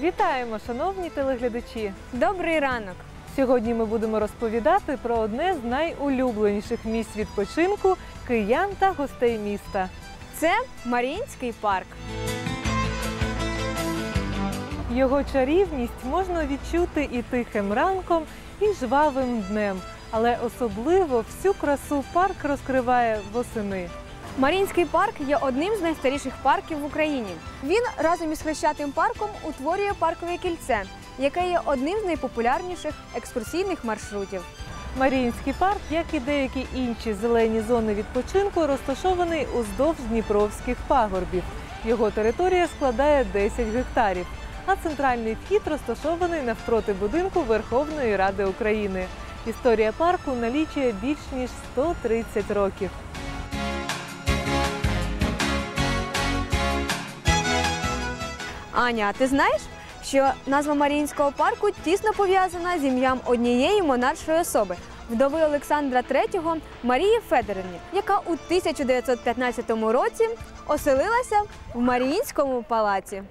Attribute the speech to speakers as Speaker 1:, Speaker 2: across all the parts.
Speaker 1: Вітаємо, шановні телеглядачі!
Speaker 2: Добрий ранок.
Speaker 1: Сьогодні ми будемо розповідати про одне з найулюбленіших місць відпочинку киян та гостей міста.
Speaker 2: Це Маріїнський парк.
Speaker 1: Його чарівність можна відчути і тихим ранком, і жвавим днем, але особливо всю красу парк розкриває восени.
Speaker 2: Маріїнський парк є одним з найстаріших парків в Україні. Він разом із Хрещатим парком утворює паркове кільце, яке є одним з найпопулярніших екскурсійних маршрутів.
Speaker 1: Маріїнський парк, як і деякі інші зелені зони відпочинку, розташований уздовж Дніпровських пагорбів. Його територія складає 10 гектарів, а центральний вхід розташований навпроти будинку Верховної Ради України. Історія парку налічує більш ніж 130 років.
Speaker 2: Аня, а ти знаєш, що назва Маріїнського парку тісно пов'язана з ім'ям однієї монаршої особи вдови Олександра III Марії Федорівні, яка у 1915 році оселилася в Маріїнському палаці.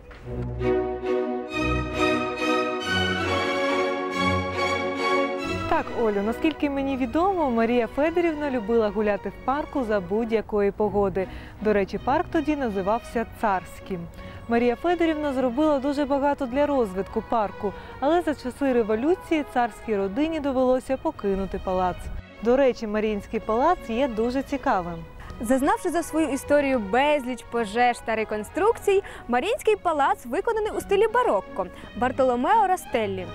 Speaker 1: Олю, наскільки мені відомо, Марія Федорівна любила гуляти в парку за будь-якої погоди. До речі, парк тоді називався царським. Марія Федорівна зробила дуже багато для розвитку парку, але за часи революції царській родині довелося покинути палац. До речі, Маріїнський палац є дуже цікавим.
Speaker 2: Зазнавши за свою історію безліч пожеж та реконструкцій, Маріїнський палац виконаний у стилі барокко Бартоломео Растеллі.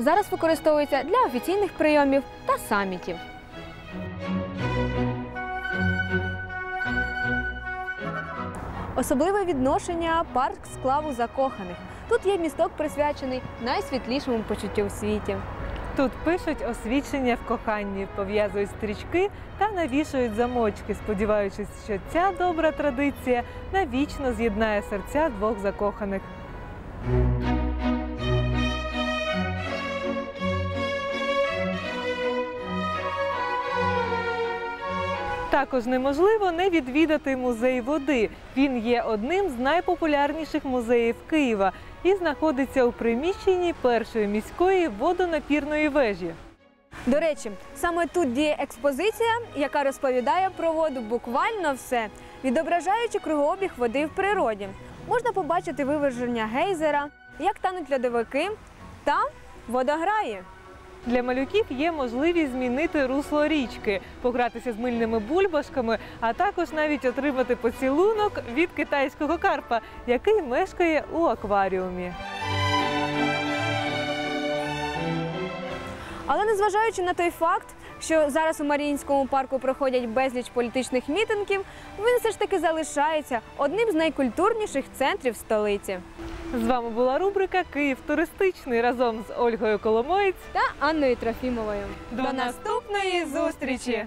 Speaker 2: Зараз використовується для офіційних прийомів та самітів. Особливе відношення парк склав у закоханих. Тут є місток присвячений найсвітлішому почуттю в світі.
Speaker 1: Тут пишуть освічення в коханні, пов'язують стрічки та навішують замочки, сподіваючись, що ця добра традиція навічно з'єднає серця двох закоханих. Також неможливо не відвідати музей води. Він є одним з найпопулярніших музеїв Києва і знаходиться у приміщенні першої міської водонапірної вежі.
Speaker 2: До речі, саме тут діє експозиція, яка розповідає про воду буквально все, відображаючи кругообіг води в природі. Можна побачити виверження гейзера, як тануть льодовики та водограї.
Speaker 1: Для малюків є можливість змінити русло річки, погратися з мильними бульбашками, а також навіть отримати поцілунок від китайського карпа, який мешкає у акваріумі.
Speaker 2: Але незважаючи на той факт, що зараз у Маріїнському парку проходять безліч політичних мітингів, він все ж таки залишається одним з найкультурніших центрів столиці.
Speaker 1: З вами була рубрика Київ туристичний разом з Ольгою Коломоєць.
Speaker 2: Та Анною Трофімовою.
Speaker 1: До наступної зустрічі!